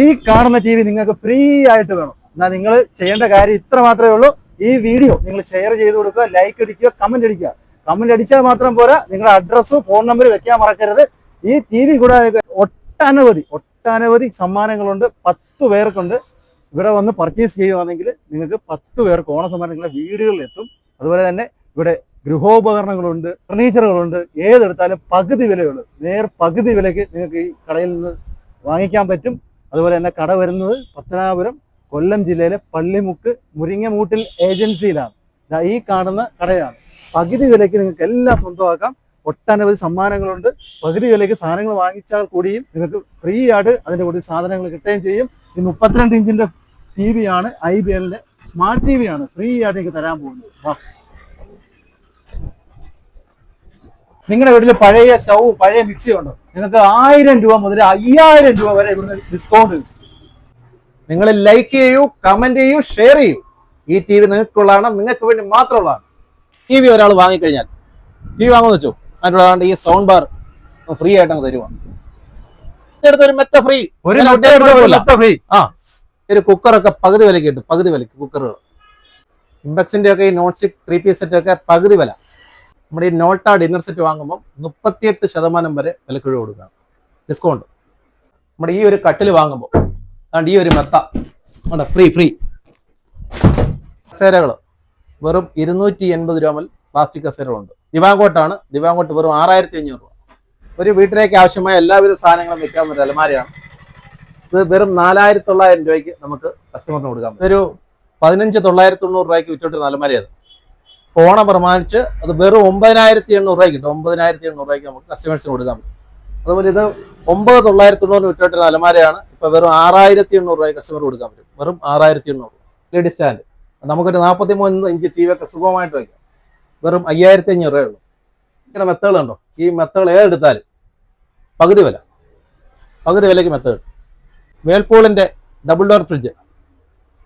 ഈ കാണുന്ന T V നിങ്ങൾക്ക് ഫ്രീ ആയിട്ട് വേണം. എന്നാൽ നിങ്ങൾ ചെയ്യേണ്ട കാര്യം ഇത്ര മാത്രമേ ഉള്ളൂ. ഈ വീഡിയോ നിങ്ങൾ ഷെയർ ചെയ്ത് കൊടുക്കുക ലൈക്ക് അടിക്കുക കമന്റ് അടിക്കുക. കമന്റ് അടിച്ചാൽ മാത്രം പോരാ. നിങ്ങളുടെ അഡ്രസ്സും ഫോൺ നമ്പർ വെക്കാൻ മറക്കരുത്. ഈ ടി വി കൂടാതെ ഒട്ടനവധി ഒട്ടനവധി സമ്മാനങ്ങളുണ്ട്. പത്ത് പേർക്കുണ്ട്. ഇവിടെ വന്ന് പർച്ചേസ് ചെയ്യുവാണെങ്കിൽ നിങ്ങൾക്ക് പത്ത് പേർക്ക് ഓണ സമ്മാനങ്ങളുടെ വീടുകളിൽ എത്തും. അതുപോലെ തന്നെ ഇവിടെ ഗൃഹോപകരണങ്ങളുണ്ട് ഫർണിച്ചറുകളുണ്ട് ഏതെടുത്താലും പകുതി വിലയുള്ളൂ. നേർ പകുതി വിലയ്ക്ക് നിങ്ങൾക്ക് ഈ കടയിൽ നിന്ന് വാങ്ങിക്കാൻ പറ്റും. അതുപോലെ തന്നെ കട വരുന്നത് പത്തനാപുരം കൊല്ലം ജില്ലയിലെ പള്ളിമുക്ക് മുരിങ്ങമൂട്ടിൽ ഏജൻസിയിലാണ്. ഈ കാണുന്ന കടയാണ്. പകുതി വിലയ്ക്ക് നിങ്ങൾക്ക് എല്ലാം സ്വന്തമാക്കാം. ഒട്ടനവധി സമ്മാനങ്ങളുണ്ട്. പകുതി വിലയ്ക്ക് സാധനങ്ങൾ വാങ്ങിച്ചാൽ കൂടിയും നിങ്ങൾക്ക് ഫ്രീ ആയിട്ട് അതിന്റെ കൂടി സാധനങ്ങൾ കിട്ടുകയും ചെയ്യും. ഈ മുപ്പത്തിരണ്ട് ഇഞ്ചിന്റെ ടി വി ആണ് ഐ ബി എല്ലിന്റെ സ്മാർട്ട് ടി വി ആണ്. ഫ്രീ ആയിട്ട് നിങ്ങൾക്ക് തരാൻ പോകുന്നത് വാ. നിങ്ങളുടെ വീട്ടിൽ പഴയ സ്റ്റൗ പഴയ മിക്സി ഉണ്ടോ? നിങ്ങൾക്ക് ആയിരം രൂപ മുതൽ അയ്യായിരം രൂപ വരെ ഇവിടുന്ന് ഡിസ്കൗണ്ട് നിങ്ങൾ ലൈക്ക് ചെയ്യൂ കമന്റ് ചെയ്യൂ ഷെയർ ചെയ്യൂ. ഈ ടി വി നിങ്ങൾക്കുള്ളതാണ് നിങ്ങൾക്ക് വേണ്ടി മാത്രമുള്ളതാണ്. ടി വി ഒരാൾ വാങ്ങിക്കഴിഞ്ഞാൽ ടി വി വാങ്ങുമെന്ന് വെച്ചോ? അതിനുള്ള ഈ സൗണ്ട് ബാർ ഫ്രീ ആയിട്ട് അങ്ങ് തരുവാ ഇതെടുത്ത് ഒരു മെത്ത ഫ്രീ. ആ. ഒരു കുക്കറൊക്കെ പകുതി വിലക്ക് കിട്ടും പകുതി വിലക്ക് കുക്കറുകൾ ഇമ്പക്സിന്റെ ഒക്കെ ഈ non stick three piece set ഒക്കെ പകുതി വില. നമ്മുടെ ഈ നോട്ട ഡിന്നർ സെറ്റ് വാങ്ങുമ്പോൾ മുപ്പത്തിയെട്ട് ശതമാനം വരെ വിലക്കിഴിവ് കൊടുക്കാം ഡിസ്കൗണ്ട് നമ്മുടെ ഈ ഒരു കട്ടിൽ വാങ്ങുമ്പോൾ അതുകൊണ്ട് ഈ ഒരു മെത്ത ഉണ്ട് ഫ്രീ ഫ്രീ കസേരകൾ. വെറും ഇരുന്നൂറ്റി എൺപത് രൂപ മുതൽ പ്ലാസ്റ്റിക് കസേരകളുണ്ട് ദിവാങ്കോട്ടാണ്. ദിവാങ്കോട്ട് വെറും ആറായിരത്തി അഞ്ഞൂറ് രൂപ. ഒരു വീട്ടിലേക്ക് ആവശ്യമായ എല്ലാവിധ സാധനങ്ങളും വിൽക്കാൻ ഒരു അലമാരയാണ്. ഇത് വെറും നാലായിരത്തി തൊള്ളായിരം രൂപയ്ക്ക് നമുക്ക് കസ്റ്റമറിന് കൊടുക്കാം ഒരു പതിനഞ്ച് തൊള്ളായിരത്തി തൊണ്ണൂറ് രൂപയ്ക്ക് വിറ്റോട്ട് അലമാരയത് ഓണം പ്രമാണിച്ച് അത് വെറും ഒമ്പതിനായിരത്തി എണ്ണൂറ് രൂപയ്ക്ക് കിട്ടും. ഒമ്പതിനായിരത്തി എണ്ണൂറ് രൂപയ്ക്ക് നമുക്ക് കസ്റ്റമേഴ്സിന് കൊടുക്കാൻ പറ്റും അതുപോലെ ഇത് ഒമ്പത് തൊള്ളായിരത്തി തൊണ്ണൂറ് വിറ്റോട്ടിരുന്ന അലമാരയാണ്. ഇപ്പൊ വെറും ആറായിരത്തി എണ്ണൂറ് രൂപ കസ്റ്റമർ കൊടുക്കാൻ പറ്റും. വെറും ആറായിരത്തി എണ്ണൂറ് ലേഡി സ്റ്റാൻഡ് നമുക്കൊരു നാൽപ്പത്തി മൂന്ന് ഇഞ്ച് ടി വി ഒക്കെ സുഖമായിട്ട് വയ്ക്കാം. വെറും അയ്യായിരത്തി അഞ്ഞൂറ് രൂപയുള്ളൂ ഇങ്ങനെ മെത്തകളുണ്ടോ ഈ മെത്തകൾ ഏതെടുത്താലും പകുതി വില. പകുതി വിലയ്ക്ക് മെത്തകൾ വേൾപൂളിന്റെ ഡബിൾ ഡോർ ഫ്രിഡ്ജ്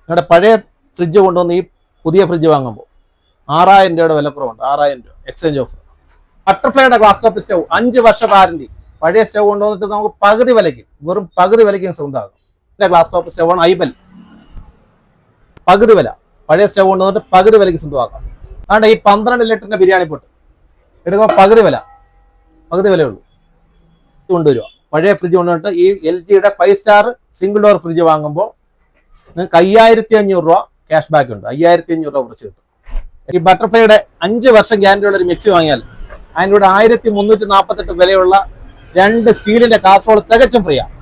നിങ്ങളുടെ പഴയ ഫ്രിഡ്ജ് കൊണ്ടുവന്ന് ഈ പുതിയ ഫ്രിഡ്ജ് വാങ്ങുമ്പോൾ ആറായിരം രൂപയുടെ വിലക്കുറവുണ്ട്. ആറായിരം രൂപ. എക്സ്ചേഞ്ച് ഓഫർ ബട്ടർഫ്ലൈയുടെ ഗ്ലാസ് ടോപ്പ് സ്റ്റവ് അഞ്ച് വർഷ വാറണ്ടി പഴയ സ്റ്റവ് കൊണ്ടുവന്നിട്ട് നമുക്ക് പകുതി വിലയ്ക്ക് വെറും പകുതി വിലയ്ക്ക് സ്വന്തമാകും ഗ്ലാസ് ടോപ്പ് സ്റ്റവാണ് ഐബൽ. പകുതി വില. പഴയ സ്റ്റവ് കൊണ്ടുവന്നിട്ട് പകുതി വിലയ്ക്ക് സ്വന്തമാക്കാം അതുകൊണ്ട് ഈ പന്ത്രണ്ട് ലിറ്ററിന്റെ ബിരിയാണി പൊട്ട്. എടുക്കുമ്പോൾ പകുതി വില. പകുതി വിലയുള്ളൂ കൊണ്ടുവരിക. പഴയ ഫ്രിഡ്ജ് കൊണ്ടുവന്നിട്ട് ഈ എൽ ജിയുടെ five star single door fridge വാങ്ങുമ്പോൾ നിങ്ങൾക്ക് അയ്യായിരത്തി അഞ്ഞൂറ് രൂപ ക്യാഷ് ബാക്ക് ഉണ്ട്. അയ്യായിരത്തി അഞ്ഞൂറ് രൂപ കുറച്ച് കിട്ടും. ഈ ബട്ടർഫ്ലൈയുടെ അഞ്ച് വർഷം ഗ്യാരണ്ടി ഉള്ള ഒരു മിക്സി വാങ്ങിയാൽ അതിന്റെ കൂടെ ആയിരത്തി മുന്നൂറ്റി നാൽപ്പത്തെട്ട് വിലയുള്ള രണ്ട് സ്റ്റീലിന്റെ കാസറോൾ തികച്ചും ഫ്രീയാണ്